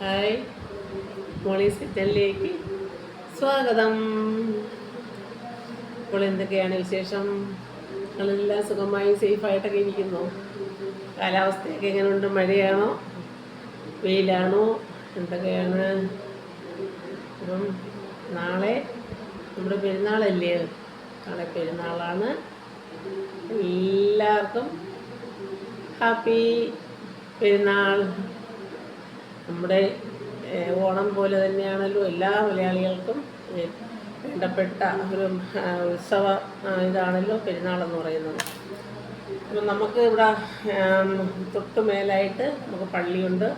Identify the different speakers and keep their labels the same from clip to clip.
Speaker 1: Hi. Molly's കിച്ചണിലേക്ക് സ്വാഗതം. ഇപ്പോൾ എന്തൊക്കെയാണ് വിശേഷം? നിങ്ങളെല്ലാം സുഖമായി സേഫായിട്ടൊക്കെ ഇരിക്കുന്നു? കാലാവസ്ഥയൊക്കെ എങ്ങനെയുണ്ട്? മഴയാണോ? വെയിലാണോ? എന്തൊക്കെയാണ്? അപ്പം നാളെ നമ്മുടെ പെരുന്നാളല്ലേ? നാളെ പെരുന്നാളാണ്. എല്ലാവർക്കും ഹാപ്പി പെരുന്നാൾ. നമ്മുടെ ഓണം പോലെ തന്നെയാണല്ലോ എല്ലാ മലയാളികൾക്കും വേണ്ടപ്പെട്ട ഒരു ഉത്സവ ഇതാണല്ലോ പെരുന്നാളെന്ന് പറയുന്നത്. അപ്പം നമുക്ക് ഇവിടെ തൊട്ട് മേലായിട്ട് നമുക്ക് പള്ളിയുണ്ട്.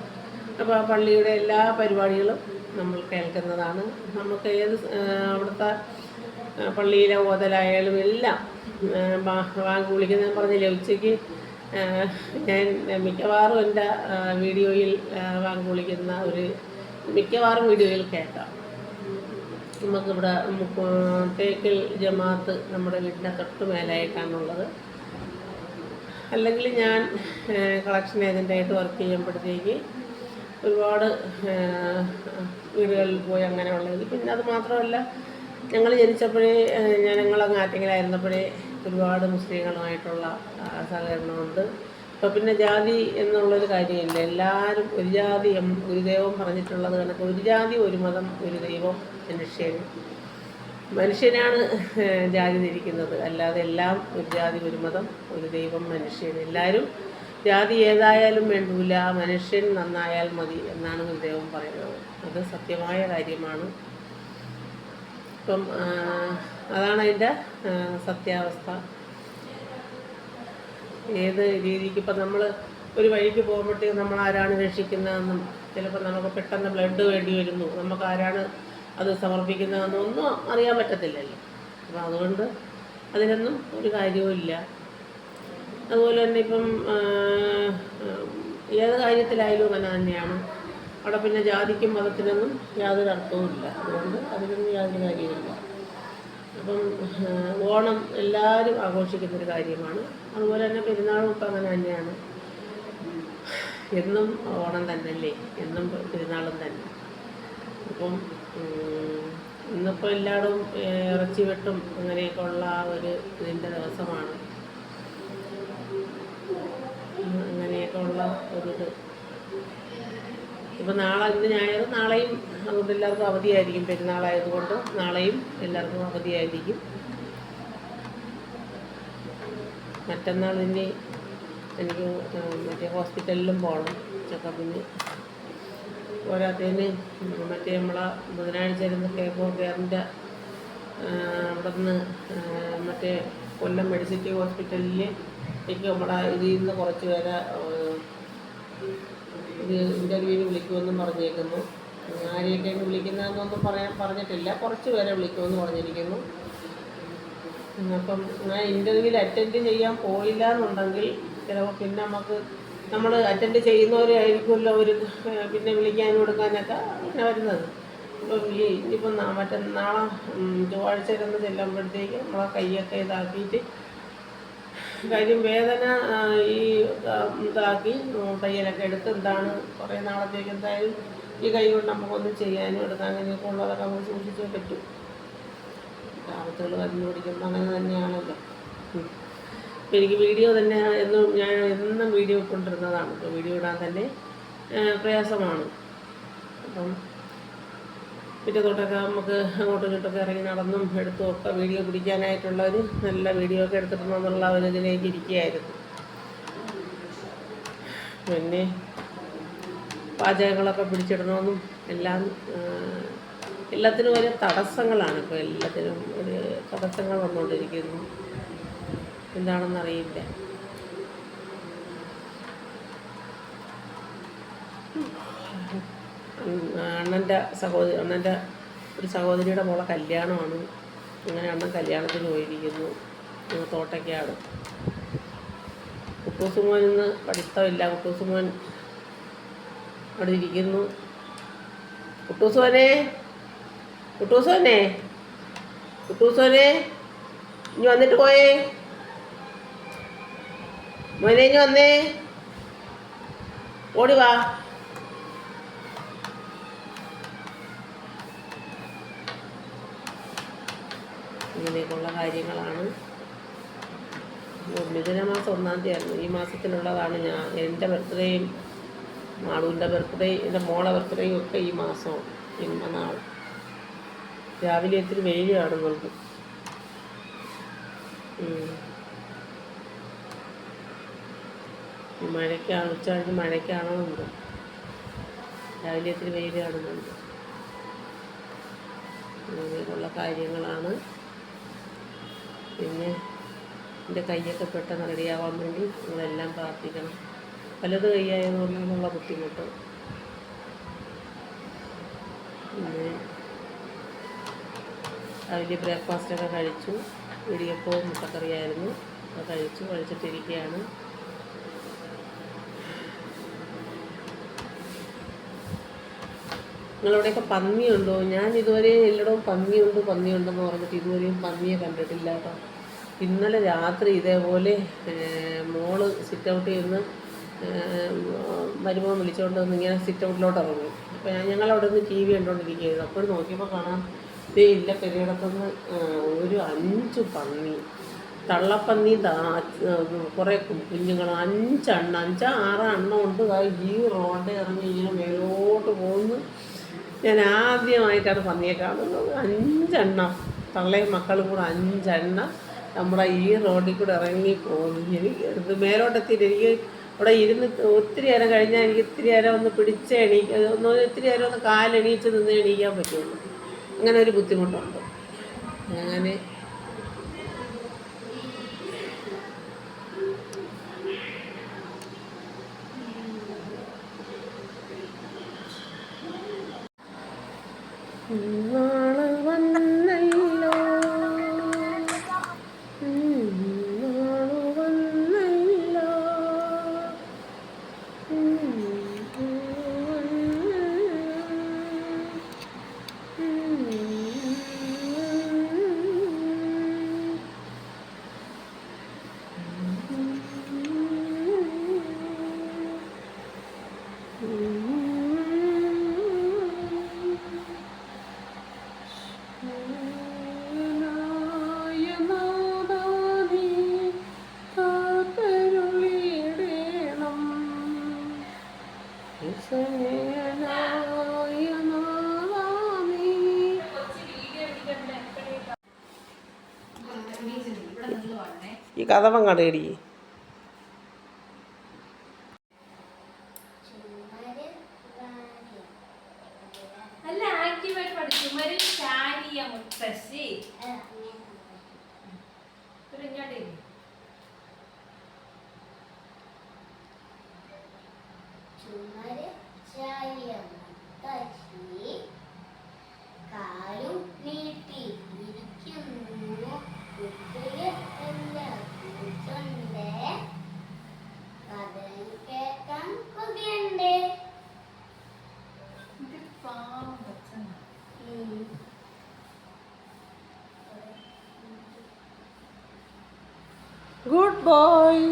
Speaker 1: അപ്പോൾ ആ പള്ളിയുടെ എല്ലാ പരിപാടികളും നമ്മൾ കേൾക്കുന്നതാണ്. നമുക്ക് ഏത് അവിടുത്തെ പള്ളിയിലെ ഓതലായാലും എല്ലാം വാങ്ങി വിളിക്കുന്ന പറഞ്ഞില്ലേ ഉച്ചയ്ക്ക് ഞാൻ മിക്കവാറും എന്റെ വീഡിയോയിൽ വാങ്ങി കുളിക്കുന്ന ഒരു മിക്കവാറും വീഡിയോയിൽ കേൾക്കാം. നമുക്കിവിടെ നമുക്ക് തേക്കിൽ ജമാഅത്ത് നമ്മുടെ വീടിന്റെ തൊട്ട് മേലായിട്ടാണുള്ളത് അല്ലെങ്കിൽ ഞാൻ കളക്ഷൻ ഏജന്റായിട്ട് വർക്ക് ചെയ്യുമ്പോഴത്തേക്ക് ഒരുപാട് വീടുകളിൽ പോയി അങ്ങനെയുള്ളത്. പിന്നെ അത് മാത്രമല്ല ഞങ്ങൾ ജനിച്ചപ്പോഴേ ഞാൻ ഞങ്ങളങ്ങ് ആറ്റിങ്ങലായിരുന്നപ്പോഴേ ഒരുപാട് മുസ്ലിങ്ങളുമായിട്ടുള്ള സഹകരണമുണ്ട്. ഇപ്പം പിന്നെ ജാതി എന്നുള്ളൊരു കാര്യമില്ല. എല്ലാവരും ഒരു ജാതി ഒരു ദൈവം പറഞ്ഞിട്ടുള്ളത് കണക്ക് ഒരു ജാതി ഒരു മതം ഒരു ദൈവം മനുഷ്യൻ. മനുഷ്യനാണ് ജാതി തിരിക്കുന്നത് അല്ലാതെ എല്ലാം ഒരു ജാതി ഒരു മതം ഒരു ദൈവം മനുഷ്യൻ. എല്ലാവരും ജാതി ഏതായാലും വേണ്ടൂല. മനുഷ്യൻ നന്നായാൽ മതി എന്നാണ് ഗുരുദേവൻ പറയുന്നത്. അത് സത്യമായ കാര്യമാണ്. ഇപ്പം അതാണ് അതിന്റെ സത്യാവസ്ഥ. ഏത് രീതിക്ക് ഇപ്പം നമ്മൾ ഒരു വഴിക്ക് പോകുമ്പോഴത്തേക്ക് നമ്മൾ ആരാണ് രക്ഷിക്കുന്നതെന്നും ചിലപ്പോൾ നമുക്ക് പെട്ടെന്ന് ബ്ലഡ് വേണ്ടി വരുന്നു നമുക്ക് ആരാണ് അത് സമർപ്പിക്കുന്നതെന്നും ഒന്നും അറിയാൻ പറ്റത്തില്ലല്ലോ. അപ്പം അതുകൊണ്ട് അതിനൊന്നും ഒരു കാര്യവുമില്ല അതുപോലെ തന്നെ ഇപ്പം ഏത് കാര്യത്തിലായാലും അങ്ങനെ തന്നെയാണ്. അവിടെ പിന്നെ ജാതിക്കും മതത്തിനൊന്നും യാതൊരു അർത്ഥവുമില്ല. അതുകൊണ്ട് അതിനൊന്നും യാതൊരു കാര്യമില്ല അപ്പം ഓണം എല്ലാവരും ആഘോഷിക്കുന്നൊരു കാര്യമാണ്. അതുപോലെ തന്നെ പെരുന്നാളും ഇപ്പം അങ്ങനെ തന്നെയാണ്. എന്നും ഓണം തന്നെയല്ലേ? എന്നും പെരുന്നാളും തന്നെ. അപ്പം ഇന്നിപ്പോൾ എല്ലായിടവും ഇറച്ചി വെട്ടും അങ്ങനെയൊക്കെ ഉള്ള ആ ഒരു ഇതിന്റെ ദിവസമാണ്. അങ്ങനെയൊക്കെ ഉള്ള ഒരു ഇപ്പം നാളെ ഇന്ന് ഞായർ നാളെയും അതുകൊണ്ട് എല്ലാവർക്കും അവധിയായിരിക്കും പെരുന്നാളായതുകൊണ്ട് നാളെയും എല്ലാവർക്കും അവധിയായിരിക്കും. മറ്റന്നാൾ ഇനി എനിക്ക് മറ്റേ ഹോസ്പിറ്റലിലും പോകണം ചെക്കപ്പിന് പോരാത്തതിന് മറ്റേ നമ്മളെ ബുധനാഴ്ച ഇരുന്ന് കേക്കോ കെയറിന്റെ അവിടെ നിന്ന് മറ്റേ കൊല്ലം മെഡിസിറ്റി ഹോസ്പിറ്റലിൽ എനിക്ക് നമ്മളെ ഇതിൽ നിന്ന് കുറച്ച് പേരെ ഇത് ഇന്റർവ്യൂവിന് വിളിക്കുമെന്നും പറഞ്ഞേക്കുന്നു ആരെയൊക്കെയാണ് വിളിക്കുന്നതെന്നൊന്നും പറയാൻ പറഞ്ഞിട്ടില്ല. കുറച്ച് പേരെ വിളിക്കുമെന്ന് പറഞ്ഞിരിക്കുന്നു. അപ്പം ഞാൻ ഇന്റർവ്യൂവിൽ അറ്റൻഡ് ചെയ്യാൻ പോയില്ല എന്നുണ്ടെങ്കിൽ ചിലപ്പോൾ പിന്നെ നമുക്ക് നമ്മൾ അറ്റൻഡ് ചെയ്യുന്നവരായിരിക്കുമല്ലോ അവർ പിന്നെ വിളിക്കാൻ കൊടുക്കാനൊക്കെ അങ്ങനെ വരുന്നത്. ഇപ്പം ഈ ഇനിയിപ്പം മറ്റേ നാളെ ചൊവ്വാഴ്ച ഇരുന്ന് ചെല്ലുമ്പോഴത്തേക്ക് നമ്മളെ കൈയൊക്കെ ഇതാക്കിയിട്ട് കാര്യം വേദന ഈ ഇതാക്കി തയ്യലൊക്കെ എടുത്ത് എന്താണ് കുറേ നാളത്തേക്ക് എന്തായാലും ഈ കൈ കൊണ്ട് നമുക്കൊന്നും ചെയ്യാനും എടുക്കാൻ അങ്ങനെയൊക്കെ ഉള്ളതൊക്കെ നമുക്ക് സൂക്ഷിച്ചേ പറ്റും. ആപത്തുകൾ വന്നു പിടിക്കുമ്പോൾ അങ്ങനെ തന്നെയാണല്ലോ. എനിക്ക് വീഡിയോ തന്നെ എന്നും ഞാൻ എന്നും വീഡിയോ ഇട്ടുകൊണ്ടിരുന്നതാണ്. വീഡിയോ ഇടാൻ തന്നെ പ്രയാസമാണ്. അപ്പം പിറ്റത്തോട്ടൊക്കെ നമുക്ക് അങ്ങോട്ടും ഇങ്ങോട്ടൊക്കെ ഇറങ്ങി നടന്നും എടുത്തും ഒക്കെ വീഡിയോ പിടിക്കാനായിട്ടുള്ള ഒരു നല്ല വീഡിയോ ഒക്കെ എടുത്തിട്ടുണ്ടെന്നുള്ള ഒരു ഇതിലേക്ക് ഇരിക്കുകയായിരുന്നു. പിന്നെ പാചകങ്ങളൊക്കെ പിടിച്ചിടണമെന്നും എല്ലാം എല്ലാത്തിനും ഒരു തടസ്സങ്ങളാണ് ഇപ്പോൾ എല്ലാത്തിനും ഒരു തടസ്സങ്ങൾ വന്നുകൊണ്ടിരിക്കുന്നു. എന്താണെന്നറിയില്ല അണ്ണന്റെ സഹോദരി അണ്ണന്റെ ഒരു സഹോദരിയുടെ മോളെ കല്യാണമാണ്. അങ്ങനെ അണ്ണൻ കല്യാണത്തിന് പോയിരിക്കുന്നു. തോട്ടയ്ക്കാട് കുട്ടൂസുമോൻ ഇന്ന് പഠിത്തമില്ല. കുട്ടൂസുമോൻ അവിടെ ഇരിക്കുന്നു. കുട്ടൂസോനെ കുട്ടൂസോനെ കുട്ടൂസോനെ ഇനി വന്നിട്ട് പോയേ. മോനെ ഇനി വന്നേ. ഓടി വാ. ഇങ്ങനെയൊക്കെയുള്ള കാര്യങ്ങളാണ്. മിഥുനമാസം ഒന്നാം തീയതി ആയിരുന്നു ഈ മാസത്തിലുള്ളതാണ് ഞാൻ. എന്റെ ബർത്ത്ഡേയും മാളുവിന്റെ ബർത്ത്ഡേ എന്റെ മോളെ ബർത്ത്ഡേയും ഒക്കെ ഈ മാസം ഇന്ന നാൾ. രാവിലെ ഇത്തിരി വെയിൽ കാണുന്നുണ്ട്. മഴയ്ക്കാണ് ഉച്ച കഴിഞ്ഞ് മഴയ്ക്കാണോ ഉണ്ട് രാവിലെ ഇത്തിരി വെയിൽ കാണുന്നുണ്ട്. അങ്ങനെയുള്ള കാര്യങ്ങളാണ്. പിന്നെ എന്റെ കൈയൊക്കെ പെട്ടെന്ന് റെഡിയാവാൻ വേണ്ടി നിങ്ങളെല്ലാം പ്രാർത്ഥിക്കണം. വലത് കൈയായതുകൊണ്ടുള്ള ബുദ്ധിമുട്ട്. പിന്നെ രാവിലെ ബ്രേക്ക്ഫാസ്റ്റൊക്കെ കഴിച്ചു. ഇടിയപ്പവും മുട്ടക്കറിയായിരുന്നു. അത് കഴിച്ചു. കഴിച്ചിട്ടിരിക്കുകയാണ്. നിങ്ങളവിടെയൊക്കെ പന്നിയുണ്ടോ? ഞാൻ ഇതുവരെ എല്ലായിടവും പന്നിയുണ്ട് പന്നിയുണ്ടെന്ന് പറഞ്ഞിട്ട് ഇതുവരെയും പന്നിയെ കണ്ടിട്ടില്ല കേട്ടോ. ഇന്നലെ രാത്രി ഇതേപോലെ മോൾ സിറ്റ് ഔട്ടിൽ നിന്ന് വരുമ്പോൾ വിളിച്ചുകൊണ്ട് വന്ന് ഇങ്ങനെ സിറ്റ് ഔട്ടിലോട്ട് ഇറങ്ങി. അപ്പോൾ ഞങ്ങളവിടെ നിന്ന് ടി വി കണ്ടുകൊണ്ടിരിക്കുകയായിരുന്നു അപ്പോൾ നോക്കിയപ്പോൾ കാണാം ഇതേ ഇല്ല പെരിയടത്തുനിന്ന് ഒരു അഞ്ച് പന്നി. തള്ളപ്പന്നി കുറേ കുഞ്ഞുങ്ങൾ അഞ്ചെണ്ണം അഞ്ചാ ആറ് എണ്ണം ഉണ്ട്. ഈ റോഡ് ഇറങ്ങി ഇങ്ങനെ മേലോട്ട് പോകുന്നു ഞാൻ ആദ്യമായിട്ടാണ് പന്നിയെ കാണുന്നത്. അഞ്ചെണ്ണം. തള്ളയും മക്കളും കൂടെ അഞ്ചെണ്ണം. നമ്മുടെ ഈ റോഡിൽ കൂടെ ഇറങ്ങി പോകുന്നു. എനിക്ക് ഇത് മേലോട്ടെത്തിയിട്ട് എനിക്ക് അവിടെ ഇരുന്ന് ഒത്തിരി നേരം കഴിഞ്ഞാൽ എനിക്ക് ഇത്തിരി നേരം ഒന്ന് പിടിച്ച് എണീക്ക ഒന്ന് ഒത്തിരി നേരം ഒന്ന് കാലെണീച്ച് നിന്ന് എണീക്കാൻ പറ്റുള്ളൂ. അങ്ങനെ ഒരു ബുദ്ധിമുട്ടുണ്ട്. അങ്ങനെ ഈ കഥ കടയടി
Speaker 2: നല്ല
Speaker 1: ഗുഡ് ബോയ്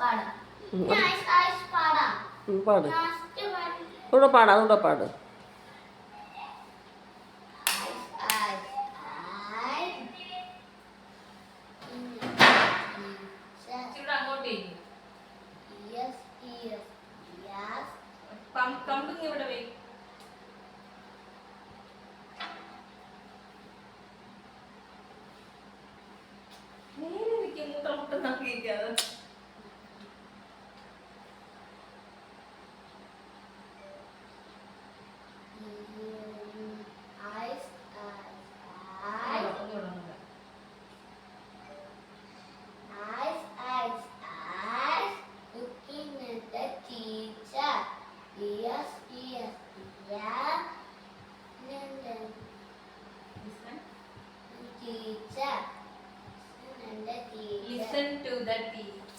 Speaker 3: പാടാം. ഐസ് പാടാം. ലാസ്റ്റ് പാടാം. together.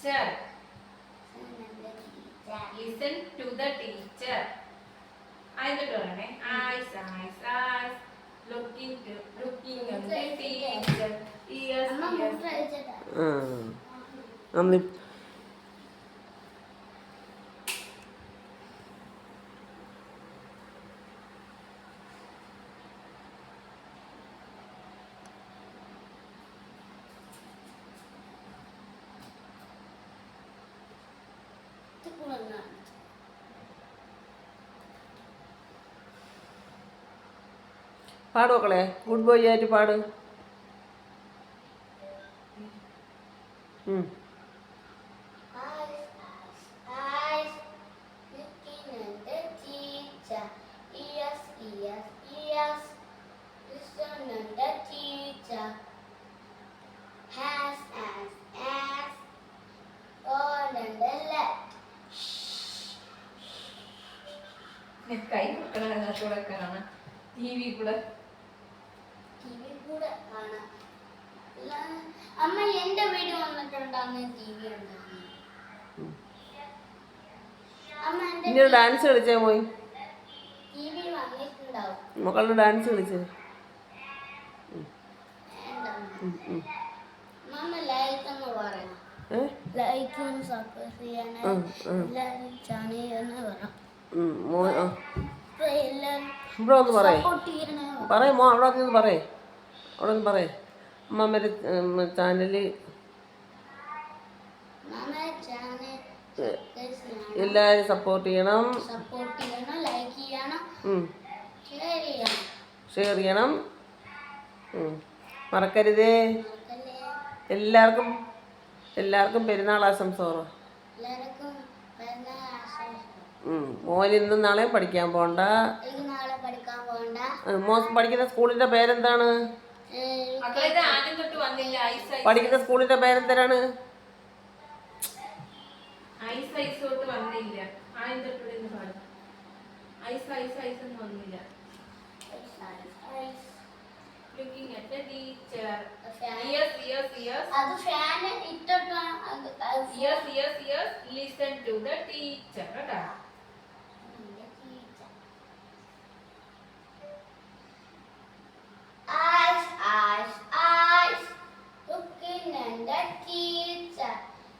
Speaker 3: Teacher.
Speaker 2: Listen to the teacher. ആയിട്ട് പറയണേ eyes eyes eyes looking to looking at the teacher ears
Speaker 3: അമ്മ
Speaker 2: ears
Speaker 3: മുട്ട അടിച്ചതാ.
Speaker 1: ആ അന്ന് പാട് മക്കളെ. ഗുഡ് ബോയ് ആയിട്ട് പാട് ഉം.
Speaker 3: Eyes, eyes, eyes, looking at the teacher. Ears, ears, ears, listen at the teacher. Hands, hands, hands, on and the left.
Speaker 2: കൈ കൊടുക്കണം കൂടെ കാണാം ടി വി കൂടെ
Speaker 3: ടി വി കൂടെ കാണാം ല- അമ്മ എന്റെ വീട് വന്നിട്ടുണ്ടാകുന്ന ടി വി ഉണ്ടാകുന്നു അമ്മ എന്റെ
Speaker 1: ഇനി ഡാൻസ് കളിച്ചേ പോയി. മക്കളുടെ ഡാൻസ് കളിച്ചേ.
Speaker 3: ഒന്ന്
Speaker 1: ഇവിടെ ഒന്ന് മോ അവിടെ ഒന്ന് പറയേ. അവിടെ നിന്ന് പറയേ. അമ്മമ്മേന്റെ ചാനൽ.
Speaker 3: മമ്മ ചാനൽ
Speaker 1: എല്ലാവരും സപ്പോർട്ട് ചെയ്യണം.
Speaker 3: സപ്പോർട്ട് ചെയ്യണം ലൈക്ക് ചെയ്യണം. ഷെയർ ചെയ്യണം.
Speaker 1: ഷെയർ ചെയ്യണം. മറക്കരുതേ.
Speaker 3: മറക്കല്ലേ?
Speaker 1: എല്ലാവർക്കും എല്ലാവർക്കും പെരുന്നാൾ ആശംസ പറ.
Speaker 3: എല്ലാവർക്കും പെരുന്നാൾ ആശംസ
Speaker 1: ഉം. മോൻ ഇന്നും നാളെ പഠിക്കാൻ പോണ്ട മോ മോൻ പഠിക്കുന്ന സ്കൂളിന്റെ പേരെന്താണ്? പഠിക്കുന്ന സ്കൂളിന്റെ പേരെന്തരാണ്
Speaker 2: ഐസ് ഐസ് തൊട്ട് വന്നില്ല. ആദ്യം തൊട്ട് ഇവിടെ പാടും. ഐസ് ഐസ് ഐസ് എന്ന് വന്നില്ല. Looking at the teacher ears ears ears
Speaker 3: അത് ഫാൻ ഇട്ടിട്ട് അത് അത്
Speaker 2: ears ears ears listen to the teacher കേട്ടോ
Speaker 3: Eyes, eyes, eyes, looking at the teacher.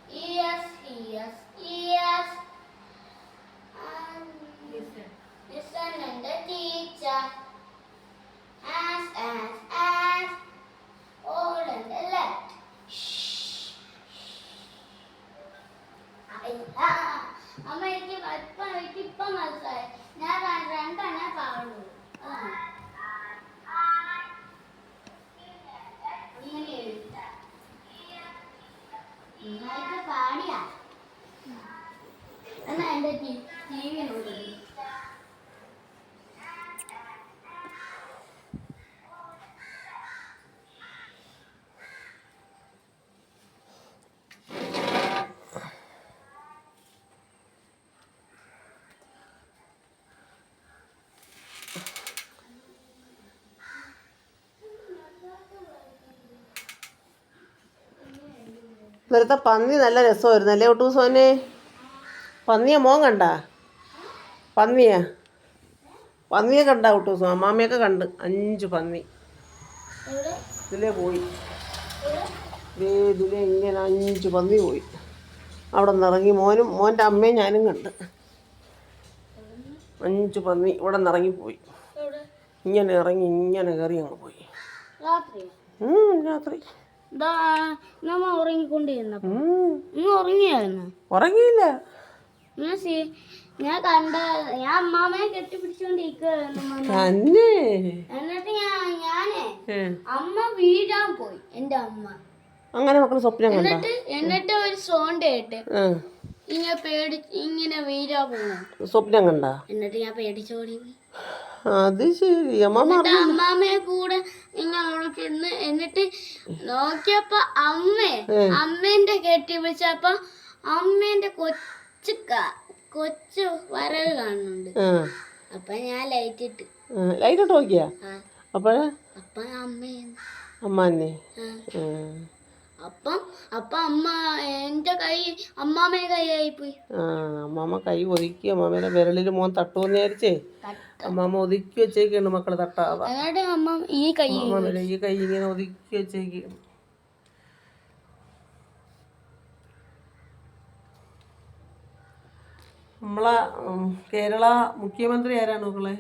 Speaker 3: Ears, ears, ears, and
Speaker 2: listen
Speaker 3: listen at the teacher. Hands, hands, hands, all on the left. അയ്യ, അമ്മ എനിക്ക് ഇപ്പം എനിക്ക് ഇപ്പം മനസ്സിലായി ഞാൻ ര- രണ്ടെണ്ണേ പാടുള്ളൂ അതാണ് ഇങ്ങനെ എഴുതാ. നന്നായിട്ട് പാടിയാ എന്നാ എന്റെ ടി വി നോക്കി
Speaker 1: നേരത്തെ പന്നി നല്ല രസമായിരുന്നു അല്ലേ ഒട്ടു സോനെ പന്നിയെ മോൻ കണ്ട? പന്നിയാ? പന്നിയെ കണ്ട ഒട്ടു സോ അമ്മാമ്മയൊക്കെ കണ്ട്. അഞ്ച് പന്നി. ഇതിലേ പോയി. ദേ ഇതിലേ ഇങ്ങനെ അഞ്ച് പന്നി പോയി. അവിടെ നിന്ന് ഇറങ്ങി മോനും മോന്റെ അമ്മയും ഞാനും കണ്ട്. അഞ്ച് പന്നി ഇവിടെ
Speaker 3: എവിടെ?
Speaker 1: ഇങ്ങനെ ഇറങ്ങി ഇങ്ങനെ കയറി അങ്ങ് പോയി.
Speaker 3: രാത്രി. നമ്മ ഉറങ്ങിക്കൊണ്ടിരുന്നപ്പോ. ഉറങ്ങിയായിരുന്നു?
Speaker 1: ഉറങ്ങിയില്ല.
Speaker 3: ഞാൻ കണ്ട ഞാൻ അമ്മാമ്മയെ
Speaker 1: കെട്ടിപ്പിടിച്ചോണ്ടിരിക്കുന്നു
Speaker 3: എന്നിട്ട് ഞാൻ ഞാനേ അമ്മ വീഴാൻ പോയി എന്റെ അമ്മ.
Speaker 1: അങ്ങനെ മക്കൾ സ്വപ്നം
Speaker 3: എന്നിട്ട് എന്നിട്ട് ഒരു സോണ്ട് കേട്ട് ഇങ്ങനെ പേടി ഇങ്ങനെ വീഴാൻ പോകുന്നു
Speaker 1: സ്വപ്നം കണ്ട.
Speaker 3: എന്നിട്ട് ഞാൻ പേടിച്ചോടി.
Speaker 1: അത് ശരി. അമ്മ
Speaker 3: അമ്മാമ്മയെ കൂടെ ഇങ്ങനെ ചെന്ന് എന്നിട്ട് നോക്കിയപ്പോ അമ്മ അമ്മേന്റെ കെട്ടി വിളിച്ചപ്പോ അമ്മേന്റെ കൊച്ചു കൊച്ചു വരവ് കാണുന്നുണ്ട്. അപ്പൊ ഞാൻ ലൈറ്റ് ഇട്ട്.
Speaker 1: ലൈറ്റ് ഇട്ട് നോക്കിയാ അപ്പോഴേ?
Speaker 3: അപ്പൊ അമ്മയെന്ന്
Speaker 1: അമ്മ തന്നെ.
Speaker 3: അപ്പം അപ്പം അമ്മ എന്റെ കൈ അമ്മാമ്മയെ കൈയായി പോയി
Speaker 1: ആ അമ്മാമ്മ കൈ ഒതുക്കി അമ്മാമ്മയുടെ വിരലിൽ മോൻ തട്ടുമെന്ന് വിചാരിച്ചേ? അമ്മാമ്മ ഒതുക്കി വെച്ചേക്കാണ് മക്കൾ തട്ടാതെ
Speaker 3: അമ്മ ഈ കൈ
Speaker 1: ഈ കൈ ഇങ്ങനെ ഒതുക്കി വെച്ചേക്ക്. നമ്മളെ കേരള മുഖ്യമന്ത്രി ആരാണ് മക്കളെ?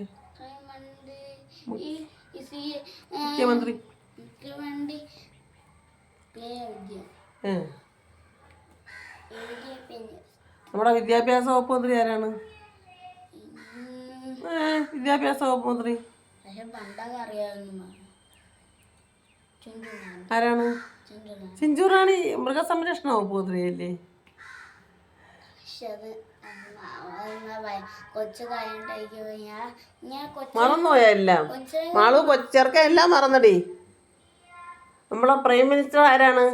Speaker 1: മുഖ്യമന്ത്രി
Speaker 3: പേ വിജയൻ
Speaker 1: ഏ
Speaker 3: വിജയ പിന്നെ
Speaker 1: നമ്മുടെ വിദ്യാഭ്യാസ വകുപ്പ് മന്ത്രി ആരാണ്? വിദ്യാഭ്യാസ വകുപ്പ് മന്ത്രി. ആരാണ്? ചിഞ്ചൂറാണ് മൃഗസംരക്ഷണ വകുപ്പ് മന്ത്രി അല്ലേ
Speaker 3: മറന്നുപോയെല്ലാം
Speaker 1: മാളു എല്ലാം മറന്നടി. നമ്മളെ പ്രൈം മിനിസ്റ്റർ ആരാണ്?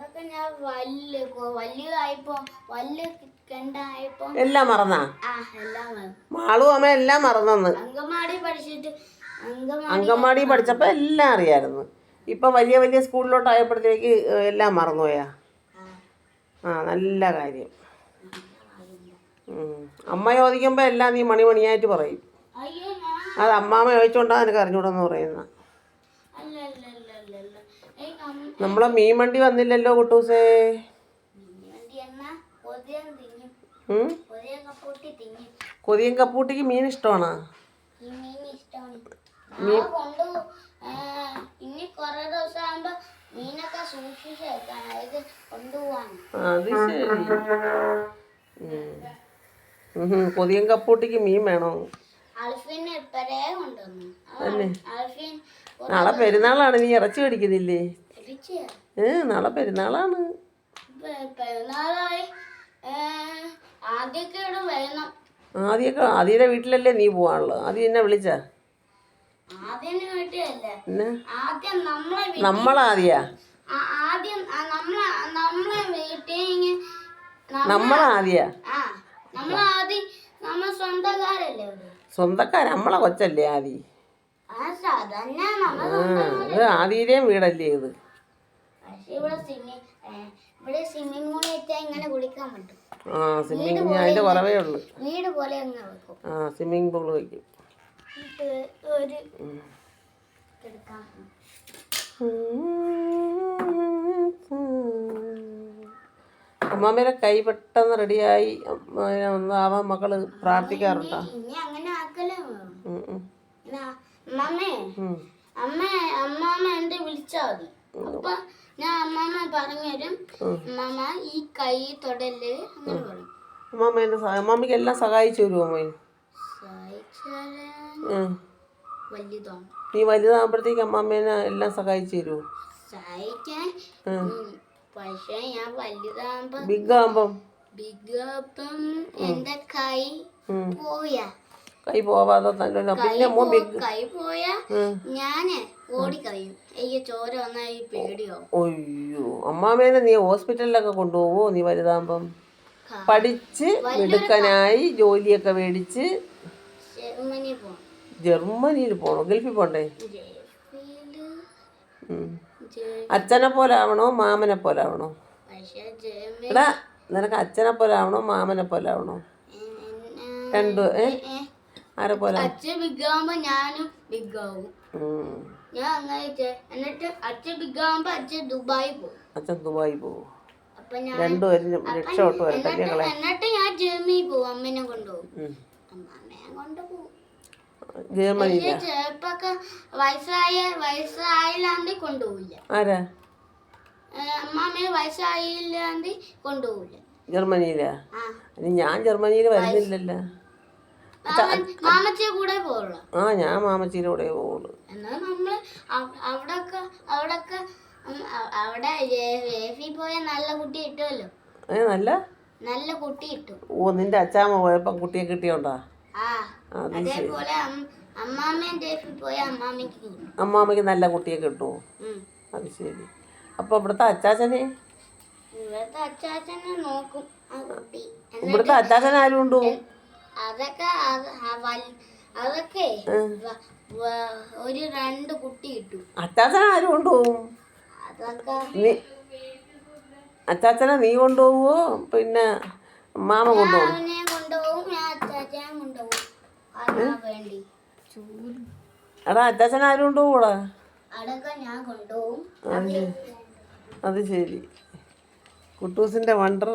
Speaker 3: അതൊക്കെ ഞാൻ വലിയ വലിയതായപ്പോ വലിയ കണ്ടായപ്പോ
Speaker 1: എല്ലാം മറന്നാ. മാളു അമ്മ എല്ലാം മറന്നെന്ന്.
Speaker 3: അങ്കമാടി പഠിച്ചിട്ട് അങ്കമാടി
Speaker 1: പഠിച്ചപ്പോ എല്ലാം അറിയായിരുന്നു. ഇപ്പൊ വലിയ വലിയ സ്കൂളിലോട്ട് സ്കൂളിലോട്ടായപ്പോഴത്തേക്ക് എല്ലാം മറന്നുപോയാ?
Speaker 3: ആ,
Speaker 1: ആ നല്ല കാര്യം. ഉം. അമ്മ ചോദിക്കുമ്പോൾ എല്ലാം നീ മണിമണിയായിട്ട് പറയും. അത് അമ്മാമ്മ ചോദിച്ചോണ്ടാ നിനക്ക് അറിഞ്ഞൂടെന്ന് പറയുന്ന
Speaker 3: അല്ല അല്ല അല്ല അല്ല അല്ല ഏയ് അമ്മ
Speaker 1: നമ്മളെ മീൻ വണ്ടി വന്നില്ലല്ലോ കുട്ടൂസേ.
Speaker 3: കൊതിയൻ
Speaker 1: കപ്പൂട്ടിക്ക് മീൻ ഇഷ്ടമാണോ? അത് ശരി. കൊതിയൻ കപ്പൂട്ടിക്ക് മീൻ വേണോ? നാളെ പെരുന്നാളാണ് നീ ഇറച്ചി മേടിക്കുന്നില്ലേ? ഏ നാളെ പെരുന്നാളാണ്.
Speaker 3: ആദ്യൊക്കെ ആദ്യമൊക്കെ
Speaker 1: ആദ്യയുടെ വീട്ടിലല്ലേ നീ പോവാണല്ലോ ആദ്യം എന്നെ വിളിച്ചാ? നമ്മളാദ്യാ? നമ്മളാദ്യാ? സ്വന്തക്കാർ നമ്മളെ കൊച്ചല്ലേ ആദി
Speaker 3: ആ സാധാരണ നമ്മൾ
Speaker 1: ആ ഇത് ആദിയുടെയും വീടല്ലേ ഇത്?
Speaker 3: പക്ഷെ ഇവിടെ സ്വിമ്മിങ് ഇവിടെ സ്വിമ്മിംഗ് ഇങ്ങനെ കുളിക്കാൻ പറ്റും.
Speaker 1: ആ കുറവേ ഉള്ളു.
Speaker 3: വീട് പോലെ അങ്ങ് വെക്കും.
Speaker 1: ആ പൂൾ വയ്ക്കും.
Speaker 3: ഒരു എടുക്കാം.
Speaker 1: കൈ പെട്ടെന്ന് റെഡിയായി ഒന്നാവാൻ മക്കൾ പ്രാർത്ഥിക്കാറുണ്ടോ?
Speaker 3: ഇനി അങ്ങനെ ആക്കലേ അമ്മമ്മേ അമ്മ അമ്മാമ്മ എന്റെ വിളിച്ചാ മതി. അപ്പൊ ഞാൻ അമ്മാമ്മ പറഞ്ഞുതരും അമ്മമ്മ ഈ കൈ തൊടൽ
Speaker 1: അമ്മാമ്മ എന്നെ അമ്മാമ്മയ്ക്ക് എല്ലാം സഹായിച്ചു തരുമോ അമ്മ നീ വലുതാകുമ്പോഴത്തേക്ക് അമ്മാമ്മേനെ എല്ലാം സഹായിച്ചു തരുമോ?
Speaker 3: സഹായിക്കാൻ. പക്ഷെ ഞാൻ വലുതാകുമ്പോ
Speaker 1: ബിഗ് ആകുമ്പം.
Speaker 3: ബിഗ് ആകുമ്പം എന്റെ കൈ. പോയാ.
Speaker 1: കൈ പോവാതെ തന്നെ പിന്നെ മോൻ
Speaker 3: കൈ പോയാ. ഞാൻ ഓടിക്കളയും. അയ്യോ ചോര പേടിയാവും
Speaker 1: ഒയ്യോ അമ്മാമ്മേനെ നീ ഹോസ്പിറ്റലിലൊക്കെ കൊണ്ടുപോവോ നീ വലുതാകുമ്പം പഠിച്ച് മിടുക്കനായി ജോലിയൊക്കെ മേടിച്ച് ജർമ്മനിയിൽ പോണോ. ഗൾഫിൽ പോണ്ടേ? അച്ഛനെ പോലെ ആവണോ മാമനെ പോലെ ആവണോ? എടാ നിനക്ക് അച്ഛനെ പോലെ ആവണോ മാമനെ പോലെ ആവണോ? രണ്ടു ഏ ആരെ പോലെ?
Speaker 3: അച്ഛൻ ബിഗ് ആവുമ്പോ ഞാനും ബിഗ് ആവും. ഞാൻ അങ്ങനെ എന്നിട്ട് അച്ഛൻ ബിഗ് ആവുമ്പോ അച്ഛൻ ദുബായി പോകും
Speaker 1: അച്ഛൻ ദുബായി പോവും.
Speaker 3: അപ്പൊ ഞാൻ
Speaker 1: രണ്ടുപേരും രക്ഷോട്ട് വരട്ടെ
Speaker 3: എന്നിട്ട്
Speaker 1: ഞങ്ങളെ.
Speaker 3: എന്നിട്ട് ഞാൻ ജർമ്മനി പോകും അമ്മേനെ കൊണ്ടുപോകും കൊണ്ടുപോകും
Speaker 1: ജർമ്മനിയില
Speaker 3: പക്ഷെ ചെറുപ്പൊക്കെ വയസ്സായ വയസ്സായില്ലാണ്ട് കൊണ്ടുപോകില്ല
Speaker 1: ആരാ?
Speaker 3: അമ്മാമ്മയെ വയസ്സായില്ലാണ്ട് കൊണ്ടുപോകില്ല
Speaker 1: ജർമ്മനിയിലാ?
Speaker 3: ആ.
Speaker 1: ഞാൻ ജർമ്മനിയിൽ വരുന്നില്ലല്ലോ. ആ ഞാൻ മാമച്ചിയുടെ കൂടെ പോവുള്ളൂ.
Speaker 3: എന്നാൽ നമ്മൾ അവിടെ പോയ നല്ല കുട്ടി കിട്ടുമല്ലോ
Speaker 1: ഏ നല്ല?
Speaker 3: നല്ല കുട്ടി കിട്ടും.
Speaker 1: ഓ നിന്റെ അച്ചാമ്മ പോയപ്പോ കുട്ടിയെ കിട്ടിയോണ്ടാ?
Speaker 3: അതേപോലെ അം- അമ്മാമ്മയും ദേഫി പോയ അമ്മാമ്മയ്ക്ക്
Speaker 1: നല്ല കുട്ടിയെ കിട്ടുമോ. അത് ശരി. അപ്പൊ ഇവിടുത്തെ അച്ചാച്ചനെ?
Speaker 3: ഇവിടുത്തെ അച്ചാച്ചനെ നോക്കും
Speaker 1: ഇവിടുത്തെ അച്ചാച്ചൻ ആരും ഉണ്ടോ
Speaker 3: അതൊക്കെ അതൊക്കെ ഒരു രണ്ട് കുട്ടി കിട്ടും
Speaker 1: അച്ചാച്ചൻ ആരും കൊണ്ടുപോകും? നീ അച്ചാച്ചനെ നീ കൊണ്ടുപോവോ പിന്നെ മാമ കൊണ്ടുപോകും? എടാ അച്ചാച്ചൻ ആരും കൊണ്ടുപോകൂടാ അത് ശരി. കുട്ടൂസിന്റെ വണ്ടർ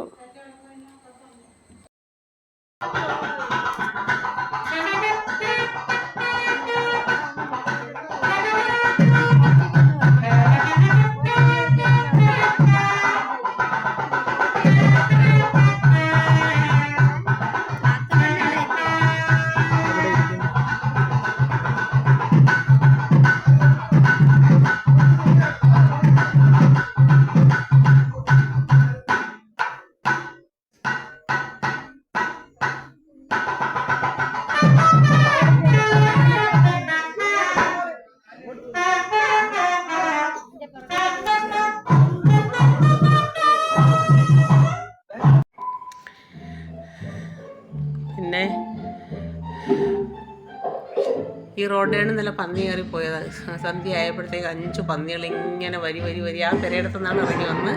Speaker 1: ഈ റോഡിലാണ് നല്ല പന്നി കയറി പോയത്. സന്ധ്യ ആയപ്പോഴത്തേക്ക് അഞ്ച് പന്നികൾ ഇങ്ങനെ വരി വരി വരി ആ പെരയിടത്തു നിന്നാണ് ഇറങ്ങി വന്ന്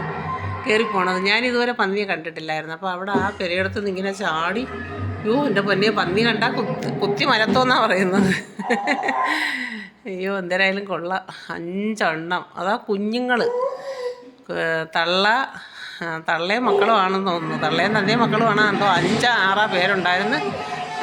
Speaker 1: കയറി പോണത്. ഞാൻ ഇതുവരെ പന്നിയെ കണ്ടിട്ടില്ലായിരുന്നു. അപ്പോൾ അവിടെ ആ പെരയിടത്തു നിന്ന് ഇങ്ങനെ ചാടി യോ എന്റെ പൊന്നിയെ പന്നി കണ്ടാൽ കുത്തി കുത്തി മരത്തോന്നാണ് പറയുന്നത്. അയ്യോ എന്തരായാലും കൊള്ളാം. അഞ്ചെണ്ണം. അതാ കുഞ്ഞുങ്ങൾ തള്ള തള്ളേ തള്ളയും മക്കളും തോന്നുന്നു. തള്ളയും തന്നെയും മക്കളുമാണ് എന്തോ അഞ്ച് ആറാ പേരുണ്ടായിരുന്നു.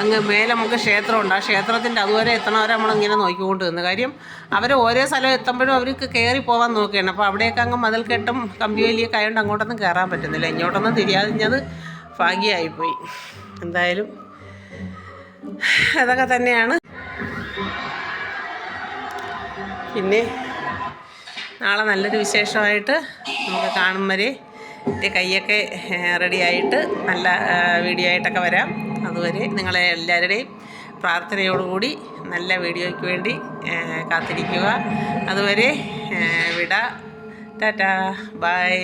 Speaker 1: അങ്ങ് മേലെ നമുക്ക് ക്ഷേത്രമുണ്ട്. ആ ക്ഷേത്രത്തിന്റെ അതുവരെ എത്തണവരെ നമ്മളിങ്ങനെ നോക്കിക്കൊണ്ട് നിന്ന് കാര്യം അവർ ഓരോ സ്ഥലം എത്തുമ്പോഴും അവർക്ക് കയറി പോകാൻ നോക്കുകയാണ്. അപ്പോൾ അവിടെയൊക്കെ അങ്ങ് മതിൽക്കെട്ടും കമ്പിവേലിയൊക്കെ ആയതുകൊണ്ട് അങ്ങോട്ടൊന്നും കയറാൻ പറ്റുന്നില്ല. ഇങ്ങോട്ടൊന്നും തിരിയാതിഞ്ഞത് ഭാഗ്യമായിപ്പോയി. എന്തായാലും അതൊക്കെ തന്നെയാണ്. പിന്നെ നാളെ നല്ലൊരു വിശേഷമായിട്ട് നമുക്ക് കാണും കൈയൊക്കെ റെഡി ആയിട്ട് നല്ല വീഡിയോ ആയിട്ടൊക്കെ വരാം. അതുവരെ നിങ്ങളെ എല്ലാവരുടെയും പ്രാർത്ഥനയോടുകൂടി നല്ല വീഡിയോയ്ക്ക് വേണ്ടി കാത്തിരിക്കുക. അതുവരെ വിട. ടാറ്റാ. ബൈ.